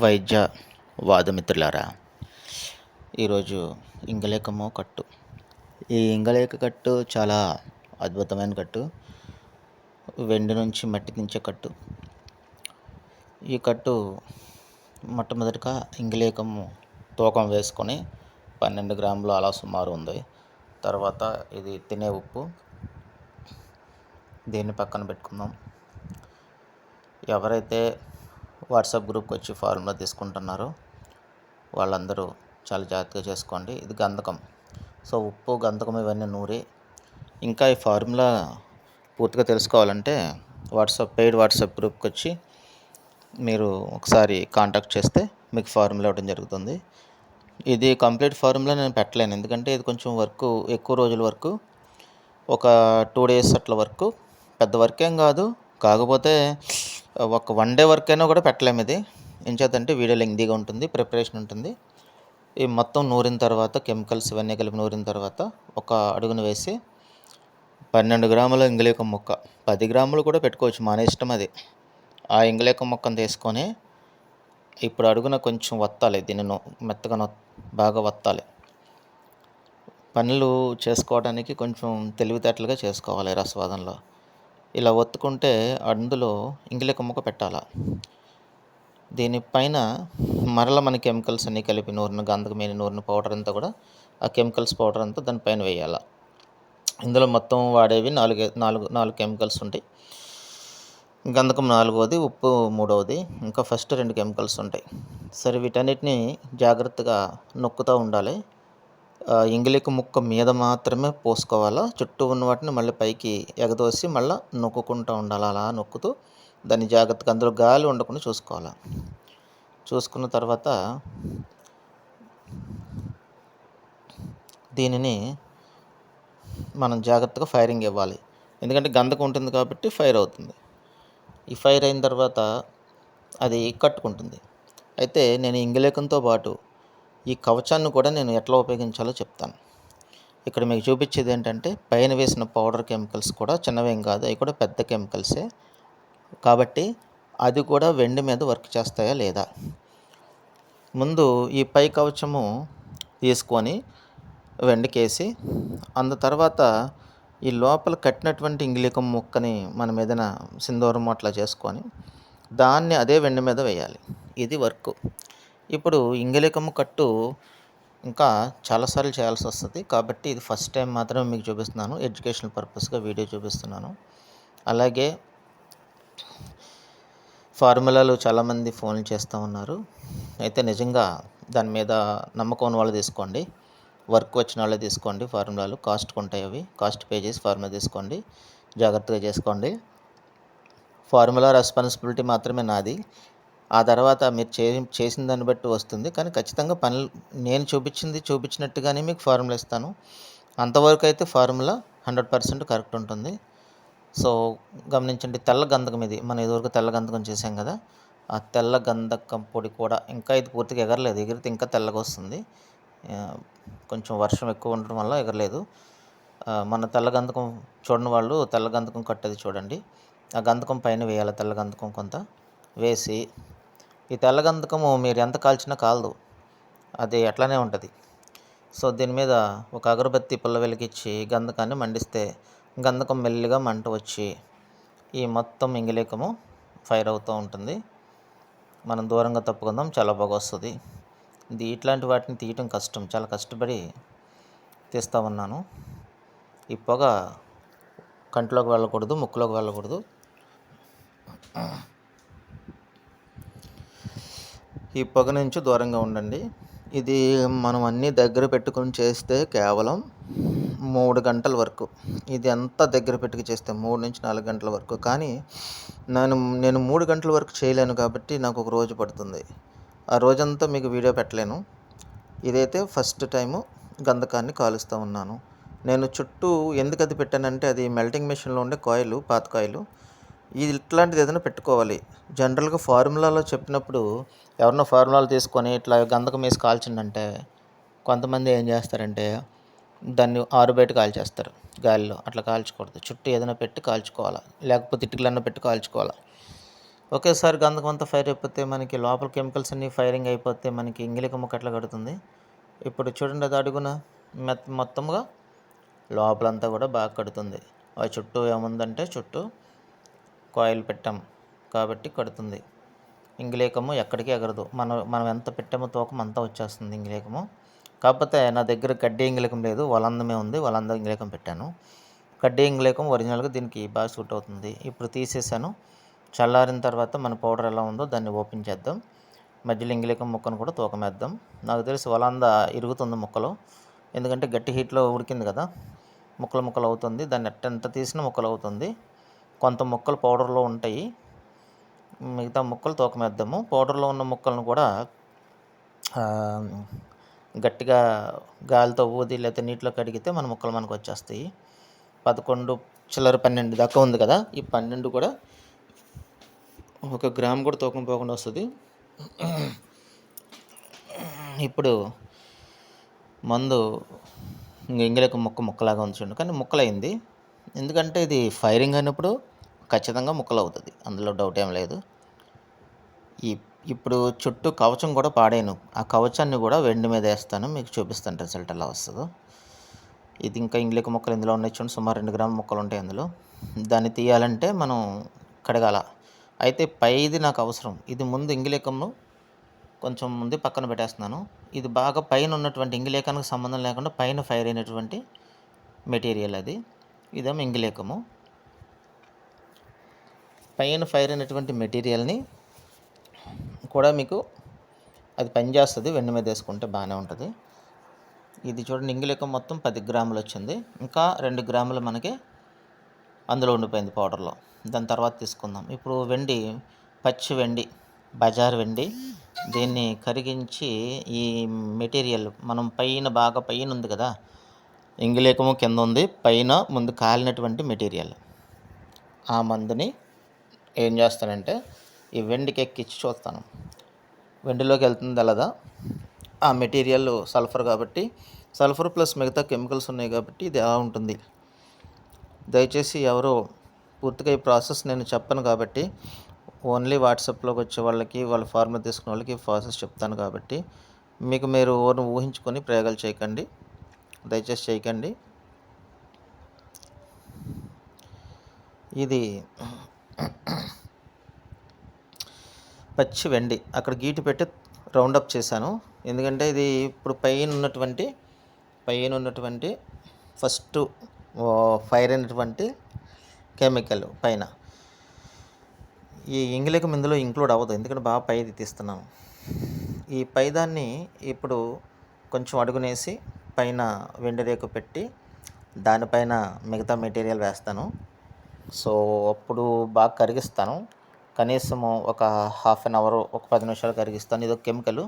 వైద్య వాదమిత్రులారా ఈరోజు ఇంగలేకము కట్టు. ఈ ఇంగలేక కట్టు చాలా అద్భుతమైన కట్టు. వెండి నుంచి మట్టి దించే కట్టు. ఈ కట్టు మొట్టమొదటిగా ఇంగలేకము తూకం వేసుకొని పన్నెండు గ్రాములు అలా సుమారు ఉంది. తర్వాత ఇది తినే ఉప్పు. దీన్ని పక్కన పెట్టుకుందాం. ఎవరైతే వాట్సాప్ గ్రూప్కి వచ్చి ఫార్ములా తీసుకుంటున్నారు. వాళ్ళందరూ చాలా జాగ్రత్తగా చేసుకోండి. ఇది గంధకం. సో ఉప్పు గంధకం ఇవన్నీ నూరి ఇంకా ఈ ఫార్ములా పూర్తిగా తెలుసుకోవాలంటే వాట్సాప్ పెయిడ్ వాట్సాప్ గ్రూప్కి వచ్చి మీరు ఒకసారి కాంటాక్ట్ చేస్తే మీకు ఫార్ములా ఇవ్వడం జరుగుతుంది. ఇది కంప్లీట్ ఫార్ములా నేను పెట్టలేను. ఎందుకంటే ఇది కొంచెం వర్క్ ఎక్కువ రోజుల వరకు ఒక టూ డేస్ అట్ల వరకు. పెద్ద వర్క్ ఏం కాదు. కాకపోతే ఒక వన్ డే వర్క్ అయినా కూడా పెట్టలేము ఇది. ఏం వీడియో లెంగ్దీగా ఉంటుంది ప్రిపరేషన్ ఉంటుంది. ఈ మొత్తం నూరిన తర్వాత కెమికల్స్ ఇవన్నీ కలిపి నూరిన తర్వాత ఒక అడుగును వేసి పన్నెండు గ్రాముల ఇంగులేకం ముక్క. పది గ్రాములు కూడా పెట్టుకోవచ్చు మన ఇష్టం అది. ఆ ఇంగులేకం ముక్కను తీసుకొని ఇప్పుడు అడుగున కొంచెం వత్తాలి దీన్ని మెత్తగా నొ బాగా వత్తాలి. పనులు చేసుకోవడానికి కొంచెం తెలివితేటలుగా చేసుకోవాలి రసవాదంలో. ఇలా ఒత్తుకుంటే అందులో ఇంగిలిక ముక్క పెట్టాల. దీనిపైన మరల మన కెమికల్స్ అన్నీ కలిపి నూరిన గంధకమైన నూరిన పౌడర్ అంతా కూడా ఆ కెమికల్స్ పౌడర్ అంతా దానిపైన వేయాలి. ఇందులో మొత్తం వాడేవి నాలుగు నాలుగు నాలుగు కెమికల్స్ ఉంటాయి. గంధకం నాలుగవది ఉప్పు మూడవది ఇంకా ఫస్ట్ రెండు కెమికల్స్ ఉంటాయి. సరే వీటన్నిటిని జాగ్రత్తగా నొక్కుతూ ఉండాలి. ఇంగిలికి ముక్క మీద మాత్రమే పోసుకోవాలా? చుట్టూ ఉన్న వాటిని మళ్ళీ పైకి ఎగదోసి మళ్ళీ నొక్కుకుంటూ ఉండాలి? అలా నొక్కుతూ దాన్ని జాగ్రత్తగా అందులో గాలి ఉండకుండా చూసుకోవాలి? చూసుకున్న తర్వాత దీనిని మనం జాగ్రత్తగా ఫైరింగ్ ఇవ్వాలి. ఎందుకంటే గంధకం ఉంటుంది కాబట్టి ఫైర్ అవుతుంది. ఈ ఫైర్ అయిన తర్వాత అది కట్టుకుంటుంది. అయితే నేను ఇంగిలేకంతో పాటు ఈ కవచాన్ని కూడా నేను ఎట్లా ఉపయోగించాలో చెప్తాను. ఇక్కడ మీకు చూపించేది ఏంటంటే పైన వేసిన పౌడర్ కెమికల్స్ కూడా చిన్నవేం కాదు అవి కూడా పెద్ద కెమికల్సే. కాబట్టి అది కూడా వెండి మీద వర్క్ చేస్తాయా లేదా? ముందు ఈ పై కవచము తీసుకొని వెండికేసి అందు తర్వాత ఈ లోపల కట్టినటువంటి ఇంగిలికం ముక్కని మనం ఏదైనా సింధూరం అట్లా చేసుకొని దాన్ని అదే వెండి మీద వేయాలి. ఇది వర్క్. ఇప్పుడు ఇంగిలికము కట్టు ఇంకా చాలాసార్లు చేయాల్సి వస్తుంది. కాబట్టి ఇది ఫస్ట్ టైం మాత్రమే మీకు చూపిస్తున్నాను. ఎడ్యుకేషనల్ పర్పస్గా వీడియో చూపిస్తున్నాను. అలాగే ఫార్ములాలు చాలామంది ఫోన్లు చేస్తూ ఉన్నారు. అయితే నిజంగా దాని మీద నమ్మకం ఉన్న వాళ్ళు తీసుకోండి. వర్క్ వచ్చిన వాళ్ళే తీసుకోండి ఫార్ములాలు. కాస్ట్ ఉంటాయి అవి. కాస్ట్ పే చేసి ఫార్ములా తీసుకోండి. జాగ్రత్తగా చేసుకోండి. ఫార్ములా రెస్పాన్సిబిలిటీ మాత్రమే నాది. ఆ తర్వాత మీరు చే చేసిన దాన్ని బట్టి వస్తుంది. కానీ ఖచ్చితంగా పనులు నేను చూపించింది చూపించినట్టుగానే మీకు ఫార్ములా ఇస్తాను. అంతవరకు అయితే ఫార్ములా హండ్రెడ్ పర్సెంట్ కరెక్ట్ ఉంటుంది. సో గమనించండి తెల్ల గంధకం ఇది. మనం ఇదివరకు తెల్ల గంధకం చేసాం కదా. ఆ తెల్ల గంధకం పొడి కూడా ఇంకా ఇది పూర్తిగా ఎగరలేదు. ఎగిరితే ఇంకా తెల్లగా వస్తుంది. కొంచెం వర్షం ఎక్కువ ఉండడం వల్ల ఎగరలేదు. మన తెల్ల గంధకం చూడని వాళ్ళు తెల్ల గంధకం కట్టేది చూడండి. ఆ గంధకం పైన వేయాలి తెల్ల గంధకం కొంత. వేసి ఈ తెల్ల గంధకము మీరు ఎంత కాల్చినా కాలదు. అది అట్లానే ఉంటుంది. సో దీని మీద ఒక అగరబత్తి పుల్ల వెలిగించి గంధకాన్ని మండిస్తే గంధకం మెల్లిగా మంట వచ్చి ఈ మొత్తం ఇంగిలేకము ఫైర్ అవుతూ ఉంటుంది. మనం దూరంగా తప్పుకుందాం చాలా బాగా వస్తుంది. ఇది ఇట్లాంటి వాటిని తీయటం కష్టం. చాలా కష్టపడి తీస్తూ ఉన్నాను. ఈ పొగ కంట్లోకి వెళ్ళకూడదు ముక్కులోకి వెళ్ళకూడదు. ఈ పొగ నుంచి దూరంగా ఉండండి. ఇది మనం అన్నీ దగ్గర పెట్టుకొని చేస్తే కేవలం మూడు గంటల వరకు. ఇది ఎంత దగ్గర పెట్టుకు చేస్తే మూడు నుంచి నాలుగు గంటల వరకు. కానీ నేను నేను మూడు గంటల వరకు చేయలేను కాబట్టి నాకు ఒక రోజు పడుతుంది. ఆ రోజంతా మీకు వీడియో పెట్టలేను. ఇదైతే ఫస్ట్ టైము గంధకాన్ని కాలుస్తూ ఉన్నాను. నేను చుట్టూ ఎందుకు అది పెట్టానంటే అది మెల్టింగ్ మెషిన్లో ఉండే కాయిలు పాత కాయిలు. ఇది ఇట్లాంటిది ఏదైనా పెట్టుకోవాలి. జనరల్గా ఫార్ములాలో చెప్పినప్పుడు ఎవరినో ఫార్ములాలు తీసుకొని ఇట్లా గంధకం వేసి కాల్చిండంటే కొంతమంది ఏం చేస్తారంటే దాన్ని ఆరుబయట కాల్చేస్తారు గాలిలో. అట్లా కాల్చకూడదు. చుట్టూ ఏదైనా పెట్టి కాల్చుకోవాలి. లేకపోతే ఇటుకలన్నా పెట్టి కాల్చుకోవాలి. ఒకేసారి గంధకం అంతా ఫైర్ అయిపోతే మనకి లోపల కెమికల్స్ అన్నీ ఫైరింగ్ అయిపోతే మనకి ఇంగిలిక ముక్క అట్లా కడుతుంది? ఇప్పుడు చూడండి అది అడుగున. మెత్త మొత్తంగా లోపలంతా కూడా బాగా కడుతుంది. ఆ చుట్టూ ఏముందంటే చుట్టూ కాయిల్ పెట్టాం కాబట్టి కడుతుంది. ఇంగిలేకము ఎక్కడికి ఎగరదు. మనం మనం ఎంత పెట్టామో తూకం అంతా వచ్చేస్తుంది ఇంగిలేకము. కాకపోతే నా దగ్గర గడ్డి ఇంగిలేకం లేదు. వలందమే ఉంది. వలంద ఇంగిలేకం పెట్టాను. గడ్డి ఇంగిలేకం ఒరిజినల్గా దీనికి బాగా సూట్ అవుతుంది. ఇప్పుడు తీసేసాను. చల్లారిన తర్వాత మన పౌడర్ ఎలా ఉందో దాన్ని ఓపెన్ చేద్దాం. మధ్యలో ఇంగిలేకం ముక్కను కూడా తూకమేద్దాం. నాకు తెలిసి వలంద ఇరుగుతుంది ముక్కలు. ఎందుకంటే గట్టి హీట్లో ఉడికింది కదా. ముక్కలు ముక్కలు అవుతుంది. దాన్ని ఎట్ట ఎంత తీసినా ముక్కలు అవుతుంది. కొంత ముక్కలు పౌడర్లో ఉంటాయి. మిగతా ముక్కలు తూకమేద్దాము. పౌడర్లో ఉన్న ముక్కలను కూడా గట్టిగా గాలితో ఊది లేకపోతే నీటిలో కడిగితే మన ముక్కలు మనకు వచ్చేస్తాయి. పదకొండు చిల్లర పన్నెండు దాకా ఉంది కదా? ఈ పన్నెండు కూడా ఒక గ్రామ్ కూడా తూకం పోకుండా వస్తుంది. ఇప్పుడు మందు ఇంగిలకు ముక్క ముక్కలాగా ఉంచండి. కానీ ముక్కలైంది. ఎందుకంటే ఇది ఫైరింగ్ అయినప్పుడు ఖచ్చితంగా ముక్కలు అవుతుంది అందులో డౌట్ ఏం లేదు. ఈ ఇప్పుడు చుట్టూ కవచం కూడా పాడాను. ఆ కవచాన్ని కూడా వెండి మీద వేస్తాను. మీకు చూపిస్తాను రిజల్ట్ ఎలా వస్తుందో. ఇది ఇంకా ఇంగ్లీక ముక్కలు ఇందులో ఉన్నాయి చూడండి. సుమారు రెండు గ్రాముల ముక్కలు ఉంటాయి అందులో. దాన్ని తీయాలంటే మనం కడగాల. అయితే పైది నాకు అవసరం. ఇది ముందు ఇంగిలేకము కొంచెం ముందు పక్కన పెట్టేస్తున్నాను. ఇది బాగా పైన ఉన్నటువంటి ఇంగిలేకానికి సంబంధం లేకుండా పైన ఫైర్ అయినటువంటి మెటీరియల్ అది. ఇదేమో ఇంగిలేకము. పైన ఫైర్ అయినటువంటి మెటీరియల్ని కూడా మీకు అది పనిచేస్తుంది వెండి మీద వేసుకుంటే బాగానే ఉంటుంది. ఇది చూడండి ఇంగిలేకం మొత్తం పది గ్రాములు వచ్చింది. ఇంకా రెండు గ్రాములు మనకి అందులో ఉండిపోయింది పౌడర్లో. దాని తర్వాత తీసుకుందాం. ఇప్పుడు వెండి పచ్చి వెండి బజార్ వెండి దీన్ని కరిగించి ఈ మెటీరియల్ మనం పైన బాగా పైన ఉంది కదా ఇంగిలేకము కింద ఉంది. పైన ముందు కాలినటువంటి మెటీరియల్. ఆ మందుని ఏం చేస్తానంటే ఈ వెండికి ఎక్కించి చూస్తాను. వెండిలోకి వెళ్తుంది అలాదా ఆ మెటీరియల్ సల్ఫర్ కాబట్టి సల్ఫర్ ప్లస్ మిగతా కెమికల్స్ ఉన్నాయి కాబట్టి ఇది ఎలా ఉంటుంది? దయచేసి ఎవరో పూర్తిగా ఈ ప్రాసెస్ నేను చెప్పను కాబట్టి ఓన్లీ వాట్సాప్లోకి వచ్చే వాళ్ళకి వాళ్ళ ఫార్మర్ తీసుకున్న వాళ్ళకి ప్రాసెస్ చెప్తాను కాబట్టి మీకు మీరు ఓర్ని ఊహించుకొని ప్రయోగాలు చేయకండి. దయచేసి చేయకండి. ఇది పచ్చి వెండి. అక్కడ గీటు పెట్టి రౌండ్ అప్ చేశాను. ఎందుకంటే ఇది ఇప్పుడు పైన ఉన్నటువంటి పైన ఉన్నటువంటి ఫస్ట్ ఫైర్ అయినటువంటి కెమికల్ పైన. ఈ ఇంగ్లీకం ఇందులో ఇంక్లూడ్ అవ్వదు. ఎందుకంటే బాగా పైది తీస్తున్నాను ఈ పైదాన్ని ఇప్పుడు కొంచెం అడుగునేసి పైన వెండి రేకు పెట్టి దానిపైన మిగతా మెటీరియల్ వేస్తాను. సో అప్పుడు బాగా కరిగిస్తాను. కనీసము ఒక హాఫ్ అన్ అవర్ ఒక పది నిమిషాలు కరిగిస్తాను. ఇది ఒక కెమికల్.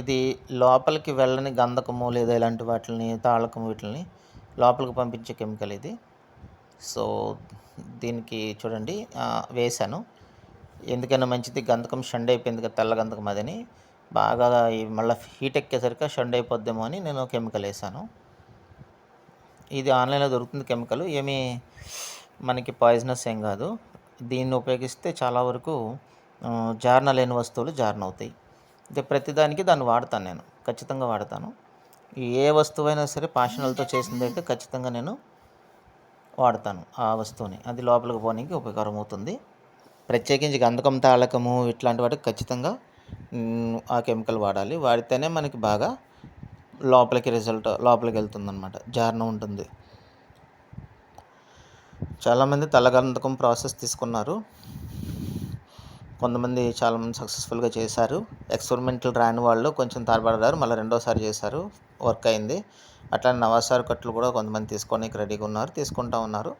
ఇది లోపలికి వెళ్ళని గంధకము లేదా ఇలాంటి వాటిని తాళకము వీటిని లోపలికి పంపించే కెమికల్ ఇది. సో దీనికి చూడండి వేశాను. ఎందుకైనా మంచిది గంధకం షండ్ అయిపోయింది కదా తెల్ల గంధకం అదని. బాగా మళ్ళీ హీట్ ఎక్కేసరికి షండ్ అయిపోద్దేమో అని నేను కెమికల్ వేసాను ఇది ఆన్లైన్లో దొరుకుతుంది కెమికల్. ఏమీ మనకి పాయిజనస్ ఏం కాదు. దీన్ని ఉపయోగిస్తే చాలా వరకు జారణ లేని వస్తువులు జారణ అవుతాయి. ఇక ప్రతిదానికి దాన్ని వాడతాను నేను. ఖచ్చితంగా వాడతాను. ఏ వస్తువైనా సరే పాషణలతో చేసింది అయితే ఖచ్చితంగా నేను వాడతాను ఆ వస్తువుని. అది లోపలికి పోనీకి ఉపకారం అవుతుంది. ప్రత్యేకించి గంధకం తాళకము ఇట్లాంటి వాటికి ఖచ్చితంగా ఆ కెమికల్ వాడాలి. వాడితేనే మనకి బాగా లోపలికి రిజల్ట్ లోపలికి వెళ్తుంది అనమాట జారణ ఉంటుంది. చాలామంది తలగంధకం ప్రాసెస్ తీసుకున్నారు. కొంతమంది చాలామంది సక్సెస్ఫుల్గా చేశారు. ఎక్స్పెరిమెంటల్ రాని వాళ్ళు కొంచెం తారబడ్డారు మళ్ళీ రెండోసారి చేశారు. వర్క్ అయింది. అట్లానే నవాసారు కట్లు కూడా కొంతమంది తీసుకోవడానికి రెడీగా ఉన్నారు. తీసుకుంటా ఉన్నారు.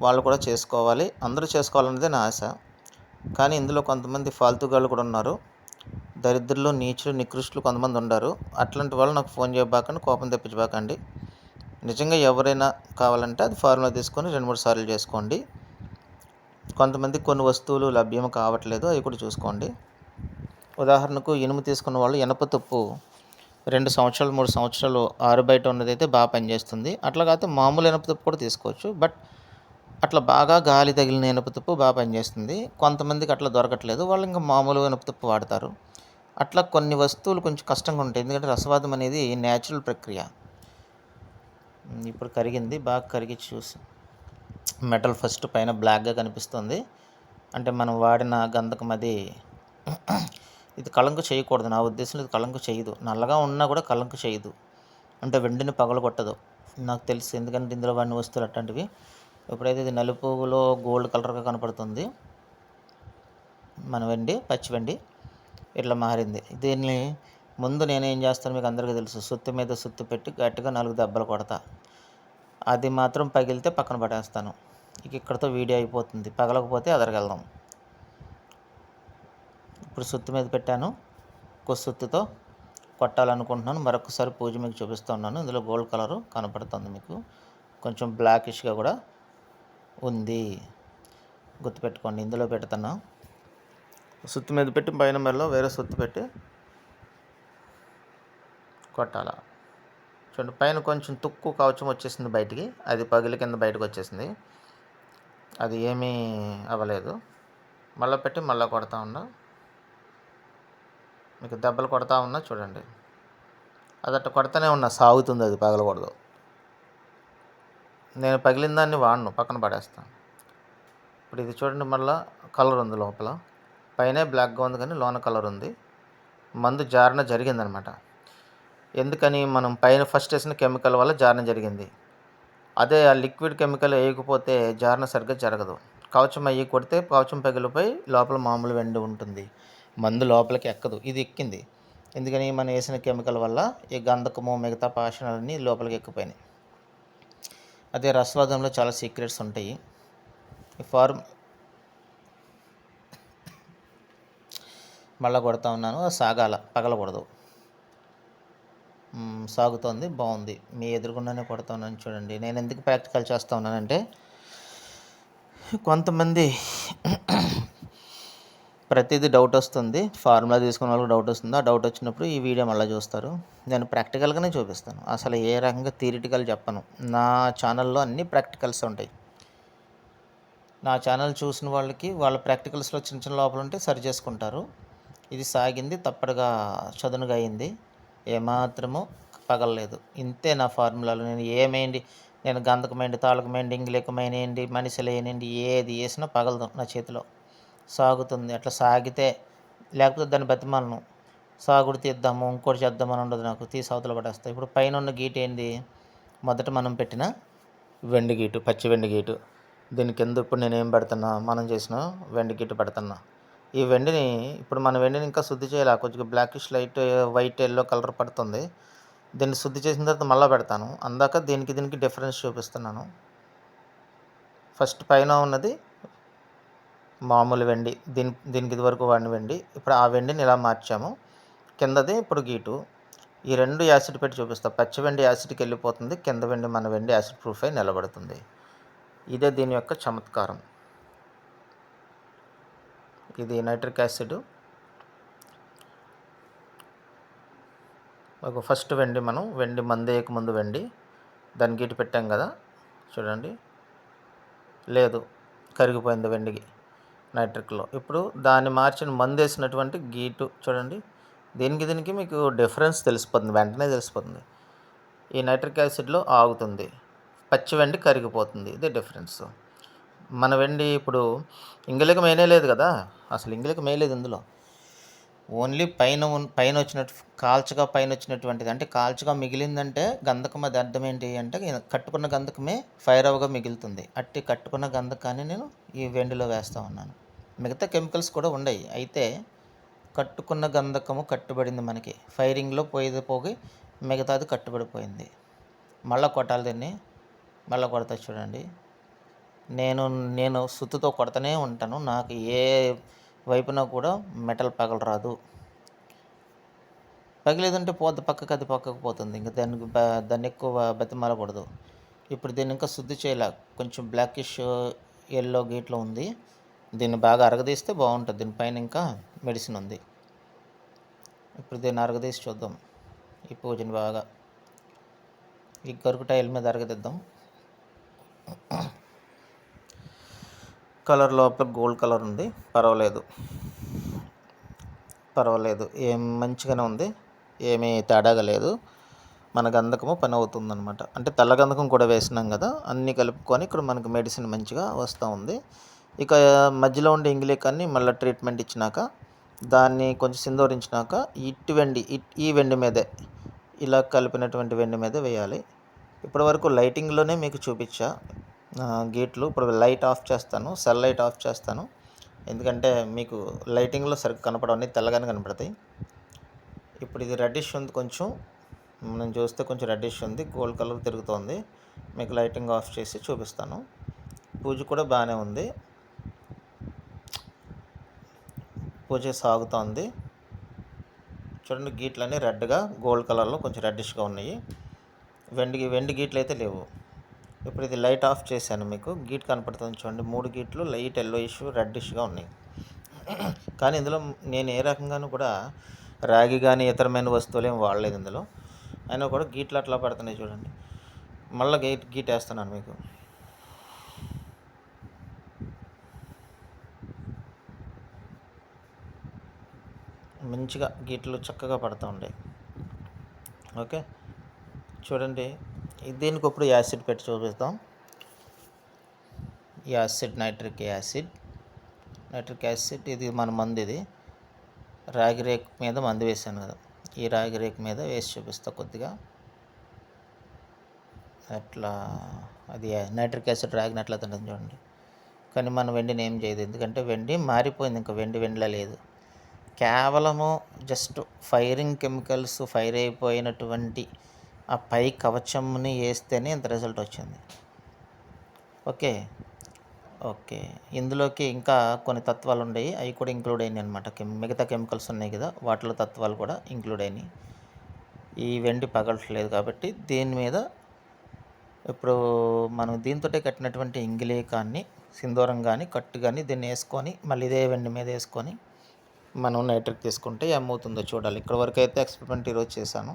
వాళ్ళు కూడా చేసుకోవాలి. అందరూ చేసుకోవాలన్నదే నా ఆశ. కానీ ఇందులో కొంతమంది ఫాల్తుగాళ్ళు కూడా ఉన్నారు. దరిద్రులు నీచులు నికృష్టులు కొంతమంది ఉన్నారు అట్లాంటి వాళ్ళు నాకు ఫోన్ చేయబాకండి కోపం తెప్పించబాకండి. నిజంగా ఎవరైనా కావాలంటే అది ఫార్ములా తీసుకొని రెండు మూడు సార్లు చేసుకోండి. కొంతమంది కొన్ని వస్తువులు లభ్యం కావట్లేదు అవి కూడా చూసుకోండి. ఉదాహరణకు ఇనుము తీసుకున్న వాళ్ళు ఇనప తుప్పు రెండు సంవత్సరాలు మూడు సంవత్సరాలు ఆరు బయట ఉన్నదైతే బాగా పనిచేస్తుంది. అట్లా కాకపోతే మామూలు ఇనప తుప్పు కూడా తీసుకోవచ్చు బట్ అట్లా బాగా గాలి తగిలిన ఇనుప తుప్పు బాగా పనిచేస్తుంది. కొంతమందికి అట్లా దొరకట్లేదు వాళ్ళు ఇంకా మామూలు ఇనప తుప్పు వాడతారు. అట్లా కొన్ని వస్తువులు కొంచెం కష్టంగా ఉంటాయి ఎందుకంటే రసవాదం అనేది న్యాచురల్ ప్రక్రియ. ఇప్పుడు కరిగింది బాగా కరిగి చూసి. మెటల్ ఫస్ట్ పైన బ్లాక్గా కనిపిస్తుంది. అంటే మనం వాడిన గంధకం అది ఇది కళంకు చేయకూడదు. నా ఉద్దేశంలో ఇది కళంకు చేయదు. నల్లగా ఉన్నా కూడా కళంకు చేయదు. అంటే వెండిని పగలగొట్టదు. నాకు తెలుసు. ఎందుకంటే ఇందులో వాడిన వస్తువులు అట్లాంటివి. ఎప్పుడైతే ఇది నలుపులో గోల్డ్ కలర్గా కనపడుతుంది మన వెండి పచ్చి వెండి ఇట్లా మారింది. దీన్ని ముందు నేను ఏం చేస్తాను మీకు అందరికీ తెలుసు సుత్తి మీద సుత్తి పెట్టి గట్టిగా నాలుగు దెబ్బలు కొడతా. అది మాత్రం పగిలితే పక్కన పడేస్తాను. ఇక ఇక్కడతో వీడియో అయిపోతుంది. పగలకపోతే అదరగెళ్దాం ఇప్పుడు సుత్తి మీద పెట్టాను. ఇంకో సుత్తితో కొట్టాలనుకుంటున్నాను. మరొకసారి పూజ మీకు చూపిస్తున్నాను ఇందులో గోల్డ్ కలరు కనపడుతుంది మీకు. కొంచెం బ్లాకిష్గా కూడా ఉంది. గుర్తుపెట్టుకోండి. ఇందులో పెడుతున్నా. సుత్తి మీద పెట్టి పైన మెడలో వేరే సుత్తి పెట్టి కొట్టాలా? చూడండి పైన కొంచెం తుక్కు కవచం వచ్చేసింది బయటికి. అది పగిలి కింద బయటకు వచ్చేసింది. అది ఏమీ అవ్వలేదు. మళ్ళీ పెట్టి మళ్ళీ కొడతా ఉన్నా. మీకు దెబ్బలు కొడతా ఉన్నా చూడండి. అది అట్ట కొడతానే ఉన్నా సాగుతుంది అది పగలకూడదు. నేను పగిలిన దాన్ని వాడను పక్కన పడేస్తాను ఇప్పుడు ఇది చూడండి మళ్ళీ కలర్ ఉంది లోపల. పైనే బ్లాక్గా ఉంది కానీ లోన కలర్ ఉంది. మందు జారణ జరిగిందనమాట. ఎందుకని మనం పైన ఫస్ట్ వేసిన కెమికల్ వల్ల జారణ జరిగింది. అదే ఆ లిక్విడ్ కెమికల్ వేయకపోతే జారణ సరిగ్గా జరగదు. కవచం అయ్యి కొడితే కవచం పగిలిపోయి లోపల మామూలు వెండి ఉంటుంది. మందు లోపలికి ఎక్కదు. ఇది ఎక్కింది. ఎందుకని మనం వేసిన కెమికల్ వల్ల ఈ గంధకము మిగతా పాషణాలన్నీ లోపలికి ఎక్కిపోయినాయి. అదే రసవాదంలో చాలా సీక్రెట్స్ ఉంటాయి. ఫార్మ్ మళ్ళా కొడతా ఉన్నాను. సాగాల పగలకూడదు. సాగుతోంది బాగుంది. మీ ఎదురుగుండానే కొడతా ఉన్నాను చూడండి. నేను ఎందుకు ప్రాక్టికల్ చేస్తా ఉన్నానంటే కొంతమంది ప్రతిదీ డౌట్ వస్తుంది. ఫార్ములా తీసుకున్న వాళ్ళకి డౌట్ వస్తుంది. ఆ డౌట్ వచ్చినప్పుడు ఈ వీడియో మళ్ళీ చూస్తారు. నేను ప్రాక్టికల్గానే చూపిస్తాను. అసలు ఏ రకంగా థియరిటికల్ చెప్పను. నా ఛానల్లో అన్ని ప్రాక్టికల్స్ ఉంటాయి. నా ఛానల్ చూసిన వాళ్ళకి వాళ్ళ ప్రాక్టికల్స్లో చిన్న చిన్న లోపల ఉంటే సరి చేసుకుంటారు. ఇది సాగింది తప్పడుగా చదునుగా అయింది. ఏమాత్రము పగలలేదు. ఇంతే నా ఫార్ములాలు. నేను ఏమైంది నేను గంధకమైంది తాళకమైంది ఇంగిలికమైనయండి మనిషిలేనండి ఏది వేసినా పగలదు నా చేతిలో. సాగుతుంది. అట్లా సాగితే లేకపోతే దాన్ని బతిమాలను. సాగుడు తీద్దాము ఇంకోటి చేద్దామని ఉండదు నాకు. తీసి అవతల పడేస్తా. ఇప్పుడు పైన ఉన్న గీటు ఏంది? మొదట మనం పెట్టిన వెండి గీటు పచ్చి వెండి గీటు. దీని కింద ఇప్పుడు నేను ఏం పెడుతున్నా? మనం చేసిన వెండి గీటు పెడుతున్నా. ఈ వెండిని ఇప్పుడు మన వెండిని ఇంకా శుద్ధి చేయాలి? కొంచెం blackish light white yellow colour పడుతుంది. దీన్ని శుద్ధి చేసిన తర్వాత మళ్ళీ పెడతాను. అందాక దీనికి దీనికి డిఫరెన్స్ చూపిస్తున్నాను. ఫస్ట్ పైన ఉన్నది మామూలు వెండి. దీని దీనికి ఇదివరకు వాడిన వెండి. ఇప్పుడు ఆ వెండిని ఇలా మార్చాము. కిందది ఇప్పుడు గీటు. ఈ రెండు యాసిడ్ పెట్టి చూపిస్తాను పచ్చి వెండి యాసిడ్కి వెళ్ళిపోతుంది. కింద వెండి మన వెండి యాసిడ్ ప్రూఫ్ అయి నిలబడుతుంది. ఇదే దీని యొక్క చమత్కారం. ఇది నైట్రిక్ యాసిడ్. ఒక ఫస్ట్ వెండి మనం వెండి మందేయక ముందు వెండి దాని గీటు పెట్టాం కదా చూడండి. లేదు కరిగిపోయింది వెండికి నైట్రిక్లో. ఇప్పుడు దాన్ని మార్చిన మందు వేసినటువంటి గీటు చూడండి. దీనికి దీనికి మీకు డిఫరెన్స్ తెలిసిపోతుంది వెంటనే తెలిసిపోతుంది. ఈ నైట్రిక్ యాసిడ్లో ఆగుతుంది పచ్చి వెండి కరిగిపోతుంది ఇదే డిఫరెన్స్. మన వెండి ఇప్పుడు ఇంగిలికి మేనే లేదు కదా? అసలు ఇంగిలికి మేయలేదు ఇందులో. ఓన్లీ పైన పైన వచ్చినట్టు కాల్చగా పైన వచ్చినటువంటిది. అంటే కాల్చగా మిగిలిందంటే గంధకం అది అర్థం ఏంటి అంటే కట్టుకున్న గంధకమే ఫైర్ అవ్వగా మిగులుతుంది. అట్టి కట్టుకున్న గంధకాన్ని నేను ఈ వెండిలో వేస్తూ ఉన్నాను. మిగతా కెమికల్స్ కూడా ఉన్నాయి అయితే కట్టుకున్న గంధకము కట్టుబడింది మనకి. ఫైరింగ్లో పోయేది పోగి మిగతాది కట్టుబడిపోయింది. మళ్ళీ కొట్టాలి దీన్ని. మళ్ళీ కొడతా చూడండి. నేను నేను సుత్తుతో కొడతూనే ఉంటాను. నాకు ఏ వైపున కూడా మెటల్ పగలరాదు. పగిలేదంటే పోద్ది పక్కకు అది పక్కకు పోతుంది. ఇంకా దానికి దాన్ని ఎక్కువ బతిమాలకూడదు. ఇప్పుడు దీన్ని ఇంకా శుద్ధి చేయలే. కొంచెం బ్లాకిష్ ఎల్లో గీట్లో ఉంది. దీన్ని బాగా అరగదీస్తే బాగుంటుంది. దీనిపైన ఇంకా మెడిసిన్ ఉంది. ఇప్పుడు దీన్ని అరగదీసి చూద్దాం. ఈ పూజని బాగా. ఈ గరుకు టైల్ మీద అరగదిద్దాం. కలర్ లోపల గోల్డ్ కలర్ ఉంది. పర్వాలేదు. పర్వాలేదు. ఏం మంచిగానే ఉంది. ఏమీ తేడాగా లేదు. మన గంధకము పని అవుతుందన్నమాట. అంటే తెల్ల గంధకం కూడా వేసినాం కదా అన్నీ కలుపుకొని ఇక్కడ మనకి మెడిసిన్ మంచిగా వస్తూ ఉంది. ఇక మధ్యలో ఉండే ఇంగిలీకాన్ని మళ్ళీ ట్రీట్మెంట్ ఇచ్చినాక దాన్ని కొంచెం సింధోరించినాక ఇటు వెండి ఇట్- ఈ వెండి మీదే ఇలా కలిపినటువంటి వెండి మీదే వేయాలి. ఇప్పటివరకు లైటింగ్లోనే మీకు చూపించా. గేట్లు. ఇప్పుడు లైట్ ఆఫ్ చేస్తాను. సెల్ లైట్ ఆఫ్ చేస్తాను. ఎందుకంటే మీకు లైటింగ్లో సరిగ్గా కనపడవన్నీ తెల్లగానే కనపడతాయి. ఇప్పుడు ఇది రెడ్డిష్ ఉంది కొంచెం. మనం చూస్తే కొంచెం రెడ్డిష్ ఉంది. గోల్డ్ కలర్ తిరుగుతోంది. మీకు లైటింగ్ ఆఫ్ చేసి చూపిస్తాను. పూజ కూడా బాగానే ఉంది. పూజ సాగుతోంది. చూడండి గీట్లన్నీ రెడ్గా గోల్డ్ కలర్లో కొంచెం రెడ్డిష్గా ఉన్నాయి. వెండి వెండి గీట్లు అయితే లేవు. ఇప్పుడు ఇది లైట్ ఆఫ్ చేశాను మీకు. గీట్ కనపడుతుంది చూడండి. మూడు గీట్లు లైట్ ఎల్లో ఇష్యూ రెడ్డిష్గా ఉన్నాయి. కానీ ఇందులో నేను ఏ రకంగానూ కూడా రాగి కానీ ఇతరమైన వస్తువులు ఏం వాడలేదు ఇందులో. అయినా కూడా గీట్లు అట్లా పడుతున్నాయి చూడండి. మళ్ళీ గీట్ గీట్ వేస్తున్నాను మీకు. మంచిగా గీట్లు చక్కగా పడుతూ ఉంటాయి ఓకే? చూడండి. దీనికి ఇప్పుడు యాసిడ్ పెట్టి చూపిస్తాం. Acid nitric acid. Nitric acid ఇది మన మందు ఇది రాగి రేక్ మీద మందు వేసాను కదా. ఈ రాగి రేక్ మీద వేసి చూపిస్తా కొద్దిగా. అట్లా అది నైట్రిక్ యాసిడ్ రాగిని అట్లా తింటుంది చూడండి. కానీ మన వెండిని ఏం చేయదు. ఎందుకంటే వెండి మారిపోయింది. ఇంకా వెండి వెండిలా లేదు. కేవలము జస్ట్ ఫైరింగ్ కెమికల్స్ ఫైర్ అయిపోయినటువంటి ఆ పై కవచంని వేస్తేనే ఇంత రిజల్ట్ వచ్చింది. ఓకే? ఓకే. ఇందులోకి ఇంకా కొన్ని తత్వాలు ఉన్నాయి అవి కూడా ఇంక్లూడ్ అయినాయి అనమాట మిగతా కెమికల్స్ ఉన్నాయి కదా వాటిలో తత్వాలు కూడా ఇంక్లూడ్ అయినాయి. ఈ వెండి పగలట్లేదు కాబట్టి దీని మీద ఇప్పుడు మనం దీంతో కట్టినటువంటి ఇంగిలీకాన్ని సింధూరం కానీ కట్టు కానీ దీన్ని వేసుకొని మళ్ళీ ఇదే వెండి మీద వేసుకొని మనం నైట్రిక్ తీసుకుంటే ఏమవుతుందో చూడాలి. ఇక్కడ వరకు అయితే ఎక్స్పెరిమెంట్ ఈరోజు చేశాను.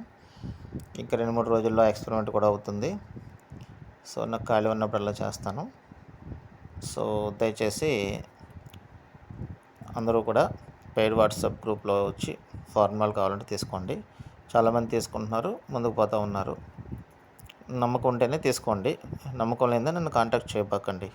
ఇంకా రెండు మూడు రోజుల్లో ఎక్స్పెరిమెంట్ కూడా అవుతుంది. సో నాకు ఖాళీ ఉన్నప్పుడల్లా చేస్తాను. సో దయచేసి అందరూ కూడా పెయిడ్ వాట్సాప్ గ్రూప్లో వచ్చి ఫార్మల్ కావాలంటే తీసుకోండి. చాలామంది తీసుకుంటున్నారు ముందుకు పోతూ ఉన్నారు. నమ్మకం ఉంటేనే తీసుకోండి. నమ్మకం లేదని నన్ను కాంటాక్ట్ చేయబాకండి.